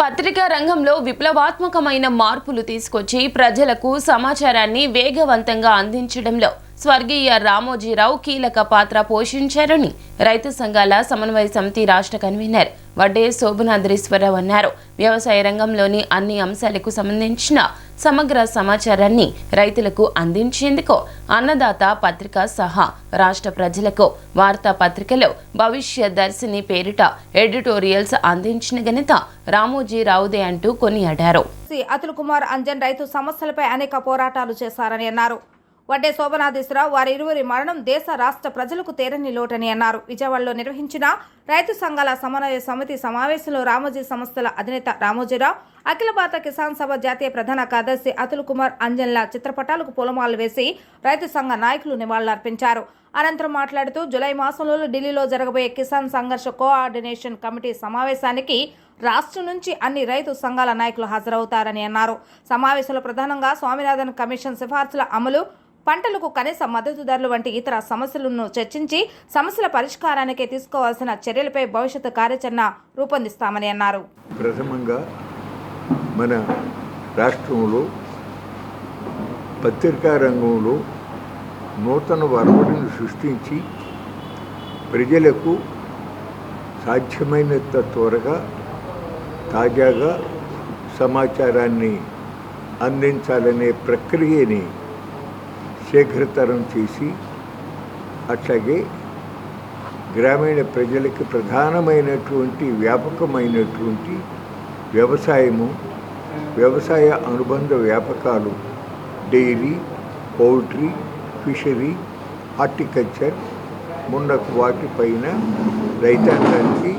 పత్రికా రంగంలో విప్లవాత్మకమైన మార్పులు తీసుకొచ్చి ప్రజలకు సమాచారాన్ని వేగవంతంగా అందించడంలో స్వర్గీయ రామోజీరావు కీలక పాత్ర పోషించారని రైతు సంఘాల సమన్వయ సమితి రాష్ట్ర కన్వీనర్ వడ్డే శోభనాద్రీశ్వరరావు అన్నారు. వ్యవసాయ రంగంలోని అన్ని అంశాలకు సంబంధించిన సమగ్ర సమాచారాన్ని రైతులకు అందించేందుకు అన్నదాత పత్రిక సహా రాష్ట్ర ప్రజలకు వార్తాపత్రికలో భవిష్య దర్శిని పేరిట ఎడిటోరియల్స్ అందించిన ఘనత రామోజీరావుదే అంటూ కొనియాడారు. అతుల్ కుమార్ అంజన్ రైతు సమస్యలపై అనేక పోరాటాలు చేశారని అన్నారు. వడ్డే శోభనాథేశ్వరరావు వారి ఇరువురి మరణం దేశ రాష్ట్ర ప్రజలకు తేరని లోటని అన్నారు. విజయవాడలో నిర్వహించిన రైతు సంఘాల సమన్వయ సమితి సమావేశంలో రామోజీ సంస్థల అధినేత రామోజీరావు అఖిల భారత కిసాన్ సభ జాతీయ ప్రధాన కార్యదర్శి అతుల్ కుమార్ అంజన్ల చిత్రపటాలకు పూలమాలలు వేసి రైతు సంఘ నాయకులు నివాళులర్పించారు. అనంతరం మాట్లాడుతూ జులై మాసంలో ఢిల్లీలో జరగబోయే కిసాన్ సంఘర్ష కోఆర్డినేషన్ కమిటీ సమావేశానికి రాష్ట్రం నుంచి అన్ని రైతు సంఘాల నాయకులు హాజరవుతారని అన్నారు. సమావేశంలో ప్రధానంగా స్వామినాథన్ కమిషన్ సిఫార్సుల అమలు పంటలకు కనీస మద్దతు ధరలు వంటి ఇతర సమస్యలను చర్చించి సమస్యల పరిష్కారానికి తీసుకోవాల్సిన చర్యలపై భవిష్యత్తు కార్యాచరణ రూపొందిస్తామని అన్నారు. ప్రథమంగా మన రాష్ట్రంలో పత్రికా రంగంలో నూతన వరవడిని సృష్టించి ప్రజలకు సాధ్యమైనంత త్వరగా తాజాగా సమాచారాన్ని అందించాలనే ప్రక్రియని శీఘ్రతరం చేసి అట్లాగే గ్రామీణ ప్రజలకి ప్రధానమైనటువంటి వ్యాపకమైనటువంటి వ్యవసాయము వ్యవసాయ అనుబంధ వ్యాపకాలు డైరీ పౌల్ట్రీ ఫిషరీ హార్టికల్చర్ మున్నకు వాటిపైన రైతాంగానికి